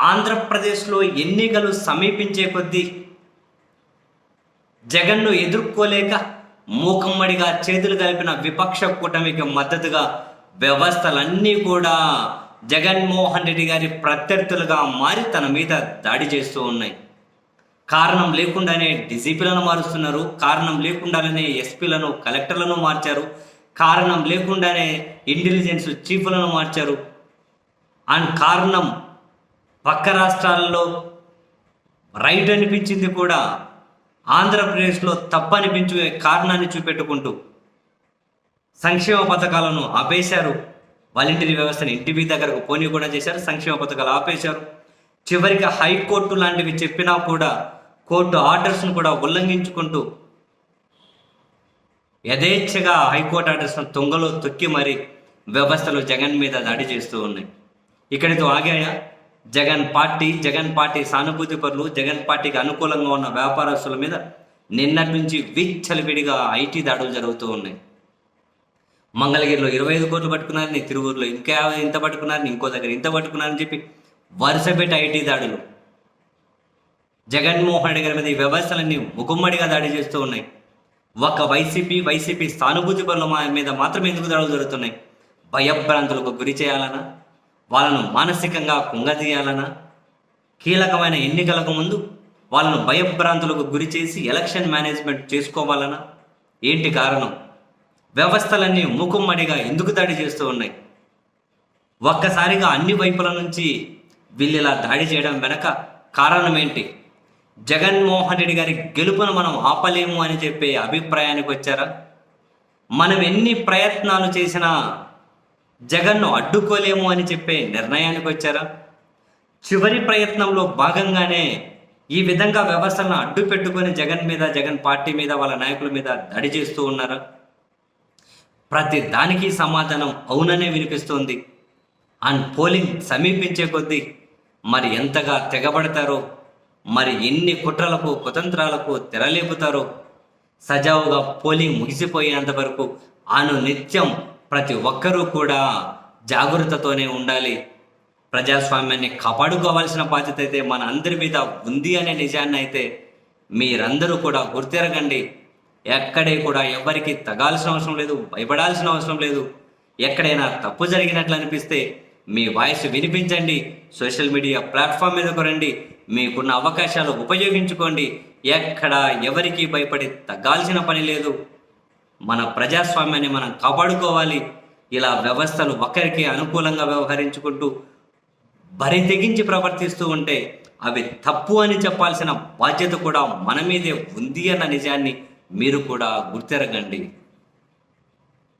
ఆంధ్రప్రదేశ్లో ఎన్నికలు సమీపించే కొద్దీ జగన్ను ఎదుర్కోలేక మూకమ్మడిగా చేతులు కలిపిన విపక్ష కూటమికి మద్దతుగా వ్యవస్థలన్నీ కూడా జగన్మోహన్ రెడ్డి గారి ప్రత్యర్థులుగా మారి తన మీద దాడి చేస్తూ ఉన్నాయి. కారణం లేకుండానే డీసీపీలను మారుస్తున్నారు. కారణం లేకుండానే ఎస్పీలను కలెక్టర్లను మార్చారు. కారణం లేకుండానే ఇంటెలిజెన్స్ చీఫ్లను మార్చారు. అండ్ కారణం పక్క రాష్ట్రాల్లో రైట్ అనిపించింది కూడా ఆంధ్రప్రదేశ్లో తప్పనిపించే కారణాన్ని చూపెట్టుకుంటూ సంక్షేమ పథకాలను ఆపేశారు. వాలంటీర్ వ్యవస్థను ఇంటి దగ్గరకు పోనీ కూడా చేశారు. సంక్షేమ పథకాలు ఆపేశారు. చివరికి హైకోర్టు లాంటివి చెప్పినా కూడా కోర్టు ఆర్డర్స్ను కూడా ఉల్లంఘించుకుంటూ యథేచ్ఛగా హైకోర్టు ఆర్డర్స్ను తొంగలో తొక్కి మరి వ్యవస్థలు జగన్ మీద దాడి చేస్తూ ఉన్నాయి. ఇక్కడితో ఆగాయా? జగన్ పార్టీ జగన్ పార్టీ సానుభూతి పరులు జగన్ పార్టీకి అనుకూలంగా ఉన్న వ్యాపారస్తుల మీద నిన్నటి నుంచి విచ్చలవిడిగా ఐటీ దాడులు జరుగుతూ ఉన్నాయి. మంగళగిరిలో ఇరవై ఐదు కోట్లు పట్టుకున్నారని తిరువూరులో ఇంకా ఇంత పట్టుకున్నారని ఇంకో దగ్గర ఇంత పట్టుకున్నారని చెప్పి వరుస పెట్టి ఐటీ దాడులు. జగన్మోహన్ రెడ్డి గారి మీద ఈ వ్యవస్థలన్నీ ముగుమ్మడిగా దాడి చేస్తూ ఉన్నాయి. ఒక వైసీపీ వైసీపీ సానుభూతి పనుల మా- మీద మాత్రం ఎందుకు దాడులు జరుగుతున్నాయి? భయభ్రాంతులకు గురి చేయాలనా? వాళ్ళను మానసికంగా కుంగదీయాలనా కీలకమైన ఎన్నికలకు ముందు వాళ్ళను భయభ్రాంతులకు గురి చేసి ఎలక్షన్ మేనేజ్మెంట్ చేసుకోవాలనా? ఏంటి కారణం? వ్యవస్థలన్నీ మూకుమ్మడిగా ఎందుకు దాడి చేస్తూ ఉన్నాయి? ఒక్కసారిగా అన్ని వైపుల నుంచి వీళ్ళిలా దాడి చేయడం వెనక కారణం ఏంటి? జగన్మోహన్ రెడ్డి గారి గెలుపును మనం ఆపలేము అని చెప్పే అభిప్రాయానికి వచ్చారా? మనం ఎన్ని ప్రయత్నాలు చేసినా జగన్ను అడ్డుకోలేము అని చెప్పే నిర్ణయానికి వచ్చారా? చివరి ప్రయత్నంలో భాగంగానే ఈ విధంగా వ్యవస్థలను అడ్డు పెట్టుకొని జగన్ మీద జగన్ పార్టీ మీద వాళ్ళ నాయకుల మీద దాడి చేస్తూ ఉన్నారా? ప్రతి దానికి సమాధానం అవుననే వినిపిస్తోంది. అండ్ పోలింగ్ సమీపించే కొద్దీ మరి ఎంతగా తెగబడతారో మరి ఎన్ని కుట్రలకు కుతంత్రాలకు తెరలేపుతారో సజావుగా పోలింగ్ ముగిసిపోయేంత వరకు ఆను నిత్యం ప్రతి ఒక్కరూ కూడా జాగ్రత్తతోనే ఉండాలి. ప్రజాస్వామ్యాన్ని కాపాడుకోవాల్సిన బాధ్యత అయితే మన అందరి మీద ఉంది అనే నిజాన్ని అయితే మీరందరూ కూడా గుర్తెరగండి. ఎక్కడే కూడా ఎవరికి తగాల్సిన అవసరం లేదు భయపడాల్సిన అవసరం లేదు. ఎక్కడైనా తప్పు జరిగినట్లు అనిపిస్తే మీ వాయిస్ వినిపించండి. సోషల్ మీడియా ప్లాట్ఫామ్ మీదకు రండి. మీకున్న అవకాశాలు ఉపయోగించుకోండి. ఎక్కడ ఎవరికి భయపడి తగ్గాల్సిన పని లేదు. మన ప్రజాస్వామ్యాన్ని మనం కాపాడుకోవాలి. ఇలా వ్యవస్థలు ఒకరికి అనుకూలంగా వ్యవహరించుకుంటూ బరి తెగించి ప్రవర్తిస్తూ ఉంటే అవి తప్పు అని చెప్పాల్సిన బాధ్యత కూడా మన మీదే ఉంది అన్న నిజాన్ని మీరు కూడా గుర్తెరగండి.